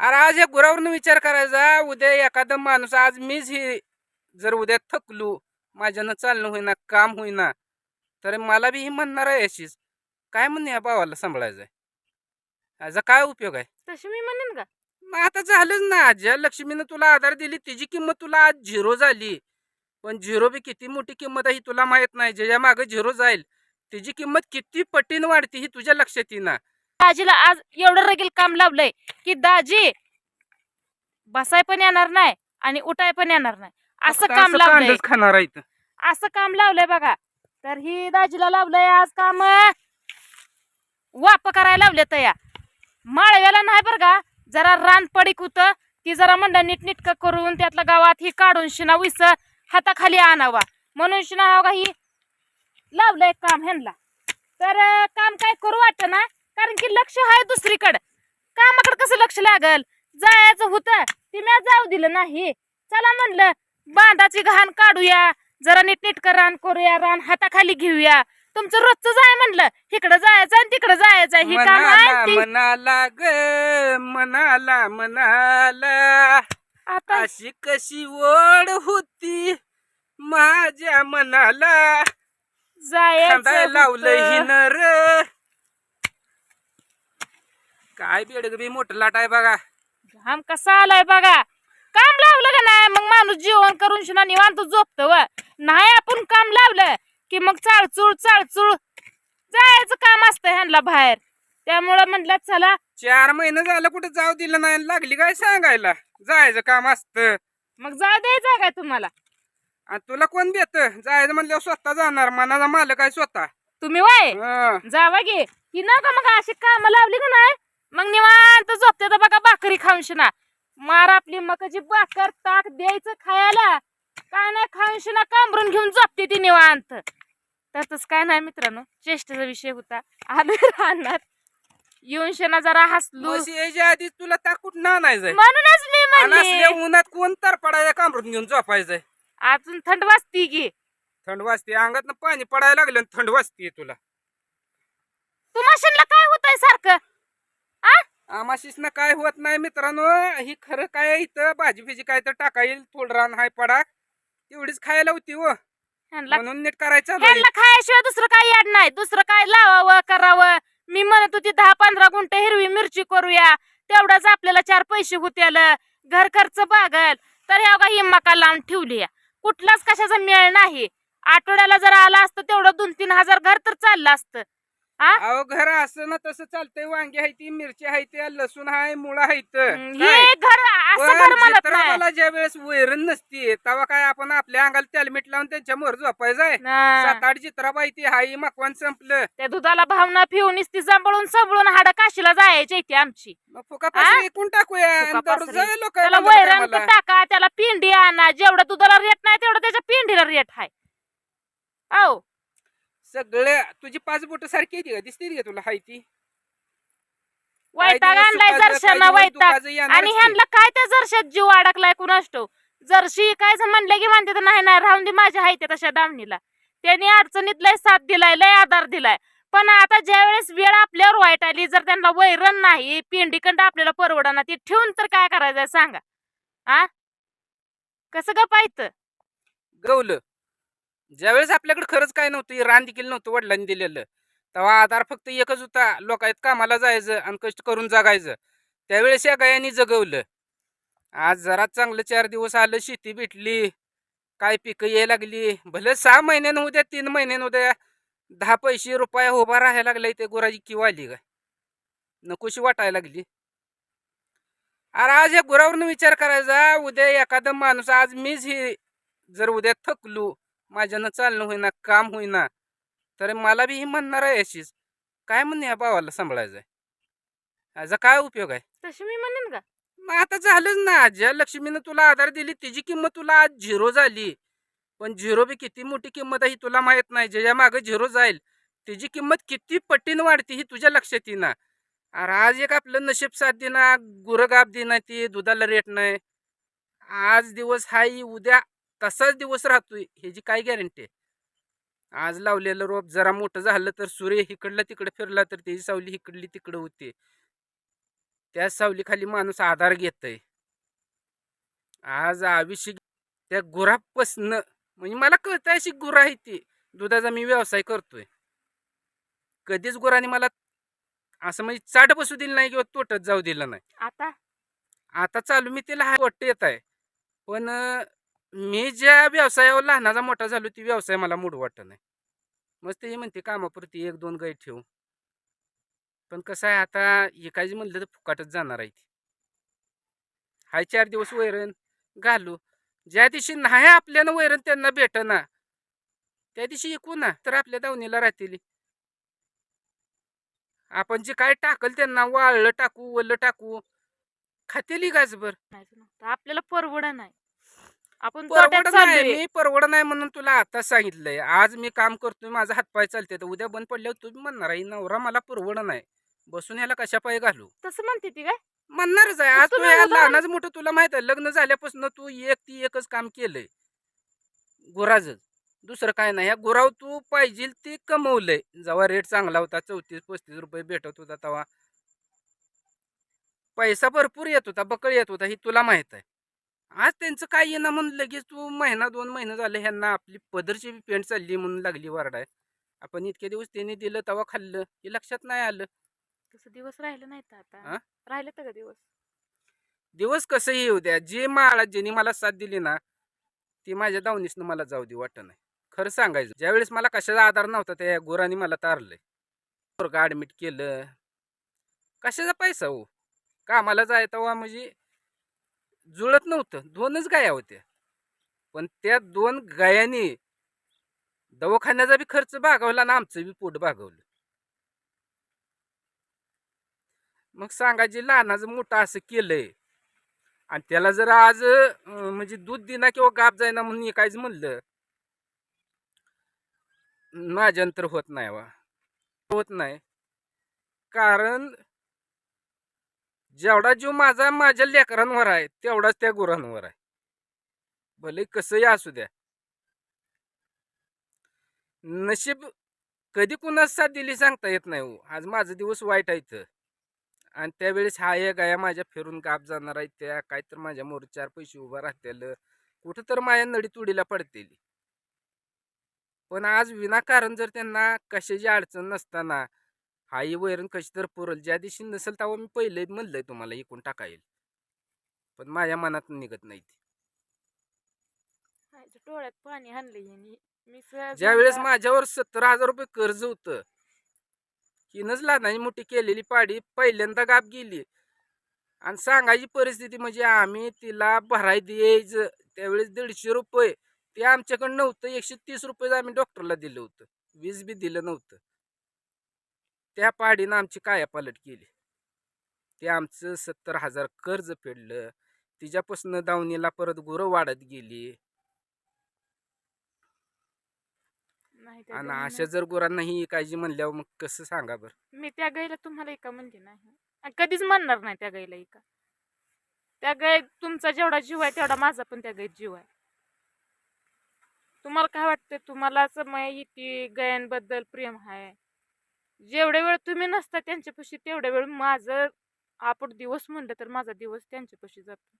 अरे आज या गुरावरनं विचार करायचा उद्या एखादा माणूस आज मीच ही जर उद्या थकलो माझ्यानं चालणं होईना काम होईना तर मला बी ही म्हणणार आहे अशीच. काय म्हणणे या भावाला सांभाळायचं आहे? याचा काय उपयोग आहे? तशी मी म्हणेन का? मग आता झालंच ना ज्या लक्ष्मीनं तुला आधार दिली तिची किंमत तुला आज झिरो झाली. पण झिरो बी किती मोठी किंमत आहे ही तुला माहीत नाही. ज्याच्या मागे झिरो जाईल तिची किंमत किती पटीनं वाढते ही तुझ्या लक्षात येईना. दाजीला आज एवढं रगील काम लावलंय की दाजी बसाय पण येणार नाही आणि उठाय पण येणार नाही. असं काम लावलंय. खाणार आहे इथं. असं काम लावलंय बघा. तर ही दाजीला लावलंय आज काम. वाप करायला लावले तया माळव्याला नाही बरं का? जरा रान पडीक होत ती जरा म्हणलं नीटनीटक करून त्यातलं गावात ही काढून शिना विस हाताखाली आणावा. म्हणून शिना हो ही लावलंय काम ह्यांना. तर अं, काम काय करू वाटत ना? कारण की लक्ष आहे दुसरीकडं. कामाकडे कसं लक्ष लागल? जायचं होतं ती मी जाऊ दिलं नाही. चला म्हणलं बांधाची घाण काढूया जरा नीटनीटकं रान करूया रान हाताखाली घेऊया. तुमचं रोजच आहे म्हणलं. इकडं जायचं आणि तिकडं जायचं ही काम आहे ती- मनाला ग मनाला मनाला. आता अशी कशी ओढ होती माझ्या मनाला. जायचं खांदा लावलंय होतं. हिन र. काय बेडग बी मोठं लाट आहे बघा. घाम कसा आलाय बघा. काम लावलं का नाही? मग माणूस जेवण करून शिना निवांत झोपत व. नाही आपण काम लावलं की मग चाळचूळ चाळचूळ जायचं काम असतं ह्यांना बाहेर. त्यामुळं म्हटलं चला. चार महिने झालं कुठं जाऊ दिलं नाही. लागली काय सांगायला? जायचं काम असतं. मग जाऊ द्यायचं काय तुम्हाला. आणि तुला कोण देत? जायचं म्हणल्यावर स्वतः जाणार. मनाचा मालक आहे स्वतः. तुम्ही वाय? हं. जावा गे की न का मग अशी काम लावली का नाही? मग निवांत झोपते तर बघा भाकरी खाऊन शिना मार आपली मकाची भाकर ताक द्यायचं खायला. काय नाही खाऊन शिना कांबरून घेऊन झोपते ती निवांत. त्यातच काय नाही मित्रांनो चेष्टेचा विषय होता. आलो राहणार. येऊन शिना जरा हसलू. म्हशी यायच्या आधी तुला त्या कुठं आणायचंय. म्हणूनच मी म्हणले. उन्हात कोण तर पडायला कामरून घेऊन झोपायचंय. अजून थंड वाजती की. थंड वाजते अंगात पाणी पडायला लागलं आणि थंड वाजते तुला. तू मशीनला काय होतंय सारखं? आमाशीसनं काय होत नाही मित्रांनो. ही खरं काय इथं भाजी फिजी काय तर टाका येईल थोडं रान हाय पडा. तेवढीच खायला होती व ह्यांना म्हणून नीट करायचं ह्यांना खायाशिवाय दुसरं काही याड नाही. दुसरं काय लावावं करावं. मी म्हणत होती दहा पंधरा गुंठे हिरवी मिरची करूया. तेवढंच आपल्याला चार पैसे होतील. घर खर्च बागल. तर ह्या ही मका लावून ठेवली कुठलाच कशाचा मेळ नाही. आठवड्याला जर आला असतं तेवढं दोन तीन हजार घर तर चाललं असतं. अहो घर असं ना तसं चालतंय. वांगी आहे ती मिरची आहे ते लसूण आहे मुळा आहे हे घर असं घर म्हणत नाही. मला ज्या वेळेस वैरण नसती तेव्हा काय आपण आपल्या अंगाला तेलमीठ लावून त्यांच्या मोर झोपायचंय ना. सात आठ चित्राबाई ती हाई मकवान संपलं. त्या दुधाला भावना पिऊन ती सांभाळून सांभाळून हाडा काशीला जायची ती आमची. मग फुका पाचरी विकून टाकूया. फुका लोक त्याला वैरण टाका त्याला पिंडी आणा. जेवढा दुधाला रेट नाही तेवढं त्याच्या पिंडीला रेट आहे. औ. सगळे तुझी पाच बोट सारखी येते का दिसते का तुला हाय ती. वैताग आणलाय जरशानं वैताग. आणि. ह्यांना काय त्या जरशात जीव अडकलाय कुणाष्टो? जरशी कायचं म्हणलं की म्हणते तर नाही नाही राहून दे माझ्या हाय त्या तशा दामणीला. त्यांनी अडचणीत लय साथ दिलाय लय आधार दिलाय. पण आता ज्या वेळेस वेळ आपल्यावर वाईट आली जर त्यांना वैरण नाही पिंडीकंड आपल्याला परवडणार ती ठेवून तर काय करायचंय सांगा? आ? कसं ग पाहिजे गवलं. ज्यावेळेस आपल्याकडे खरंच काय नव्हतं रान देखील नव्हतं वडिलांनी दिलेलं. तेव्हा आधार फक्त एकच होता लोकांत कामाला जायचं आणि कष्ट करून जगायचं. त्यावेळेस या गायांनी जगवलं. आज जरा चांगलं चार दिवस आलं शेती भेटली काय पिकं यायला लागली. भले सहा महिन्यानं उद्या तीन महिन्यानं उद्या दहा पैसे रुपया उभा राहायला लागलाय ते गुराची किंवा आली काय नकोशी वाटायला लागली. अरे आज या गुरावरून विचार करायचा उद्या एखादा माणूस आज मीच ही जर उद्या थकलो माझ्यानं चालणं होईना काम होईना तर मला बी ही म्हणणार आहे अशीच. काय म्हणणे या भावाला सांभाळायचं आहे याचा काय उपयोग आहे? तशी मी म्हणेन का? मग आता झालंच ना ज्या लक्ष्मीनं तुला आधार दिली तिची किंमत तुला आज झिरो झाली. पण झिरो बी किती मोठी किंमत आहे ही तुला माहीत नाही. ज्याच्या मागे झिरो जाईल तिची किंमत किती पटीनं वाढते ही तुझ्या लक्षात येईना. अरे आज एक आपलं नशीब साथ देना गुरगाप देना ती दुधाला रेट नाही. आज दिवस हाय उद्या तसाच दिवस राहतोय ह्याची काय गॅरंटी आहे? आज लावलेलं रोप जरा मोठं झालं तर सूर्य इकडला तिकडे फिरला तर त्याची सावली इकडली तिकडं होते. त्या सावलीखाली माणूस आधार घेतय. आज आयुष्य त्या गुरापासनं म्हणजे मला कळतं अशी गुरं आहे ती. दुधाचा मी व्यवसाय करतोय. कधीच गुराने मला असं म्हणजे चाट बसू दिलं नाही किंवा तोटत जाऊ दिलं नाही. आता? आता चालू मी तिला वाटतं येत आहे. पण मी ज्या व्यवसायावर लहानाचा मोठा झालो ती व्यवसाय मला मूड वाटत नाही. मस्त हे म्हणते कामापुरती एक दोन गाय ठेवू. पण कसं आहे आता एकाची म्हणलं तर फुकाटच जाणार आहे ती. हाय चार दिवस वैरण घालू. ज्या दिवशी नाही आपल्यानं वैरण त्यांना भेट ना त्या दिवशी ऐकू ना तर आपल्या दावणीला राहतील. आपण जे काय टाकल त्यांना वाळलं टाकू वल्लं टाकू खातेली गाजभर. नाही आपल्याला परवडा नाही. आपण परवड नाही. मी परवड नाही म्हणून तुला आता सांगितलंय. आज मी काम करतोय माझा हातपाय चालते तर उद्या बंद पडल्यावर तुम्ही म्हणणार आहे नवरा मला परवड नाही. बसून ह्याला कशा पाय घालू? तसं म्हणते ती काय? म्हणणारच आहे. आज तू लहानाचं मोठं तुला माहीत आहे लग्न झाल्यापासून तू एक ती एकच काम केलंय. गुराज. दुसरं काय नाही. या गुराव तू पाहिजे ते कमवलंय. जेव्हा रेट चांगला होता चौतीस पस्तीस रुपये भेटत होता तेव्हा. पैसा भरपूर येत होता बकळ येत होता ही तुला माहीत आहे. आज त्यांचं काय येणं म्हणून लगेच तू महिना दोन महिने झाले ह्यांना आपली पदरची बी पेंट चालली म्हणून लागली वारडाय. आपण इतके दिवस त्यांनी दिलं तेव्हा खाल्लं हे लक्षात नाही आलं. तसं दिवस राहिलं नाही तर हा? आता राहिले तर का दिवस? दिवस कसंही येऊ द्या जे माळा ज्यांनी मला साथ दिली ना ती माझ्या दावणीसनं मला जाऊ दे वाटत नाही. खरं सांगायचं ज्यावेळेस मला कशाचा आधार नव्हता त्या गोराने मला तारलंय. पोरगं ॲडमिट केलं. कशाचा पैसा हो? कामाला जाय तेव्हा म्हणजे जुळत नव्हतं. दोनच गाया होत्या. पण त्या दोन गायांनी दवाखान्याचा बी खर्च भागवला ना आमचं बी पोट भागवलं. मग सांगायचे लहानाचं मोठं असं केलंय आणि त्याला जर आज म्हणजे दूध दिना किंवा गाप जायना म्हणून एकायचं म्हणलं माझ्यानंतर होत नाही वा होत नाही. कारण जेवढा जीव माझा माझ्या लेकरांवर आहे तेवढाच त्या गुरांवर आहे. भले कसंही असू द्या. नशीब कधी कुणाच साथ दिली सांगता येत नाही हो. आज माझा दिवस वाईट आहे इथं. आणि त्यावेळेस हा एक गाया माझ्या फिरून काप जाणार आहे. त्या काय तर माझ्या मोर चार पैसे उभा राहतील कुठं तर माझ्या नडी तुडीला पडतील. पण आज विनाकारण जर त्यांना कशाची अडचण नसताना हाही वैरण कशी तर पुरल. ज्या दिवशी नसेल तेव्हा मी पहिले म्हणलंय तुम्हाला इकून टाका येईल. पण माझ्या मनात निघत नाही ते. डोळ्यात पाणी आणलं यांनी. मी सहज ज्या वेळेस म्हणलं, माझ्यावर सत्तर हजार रुपये कर्ज होतं हिनच लहानाची मोठी केलेली पाडी पहिल्यांदा गाप गेली. आणि सांगायची परिस्थिती म्हणजे आम्ही तिला भराय द्यायचं. त्यावेळेस दीडशे रुपये. ते आमच्याकडं नव्हतं. एकशे तीस रुपये आम्ही डॉक्टरला दिलं होतं. वीज बी दिलं नव्हतं. त्या पाडीनं आमची कायापालट केली. ते आमचं सत्तर हजार कर्ज फेडलं. तिच्यापासून दावणीला परत गुरं वाढत गेली. आणि अशा जर गुरांना ही काळजी म्हणल्यावर मग कसं सांगा बरं. मी त्या गाईला तुम्हाला एका म्हणते नाही. कधीच म्हणणार नाही त्या गाईला एका. त्या गाय तुमचा जेवढा जीव आहे तेवढा माझा पण त्या गाईत जीव आहे. तुम्हाला काय वाटतं तुम्हाला असं माहिती गायांबद्दल प्रेम आहे. जेवढे वेळ तुम्ही नसता त्यांच्यापाशी तेवढ्या वेळ माझं आपण दिवस म्हणलं तर माझा दिवस त्यांच्यापाशी जातो.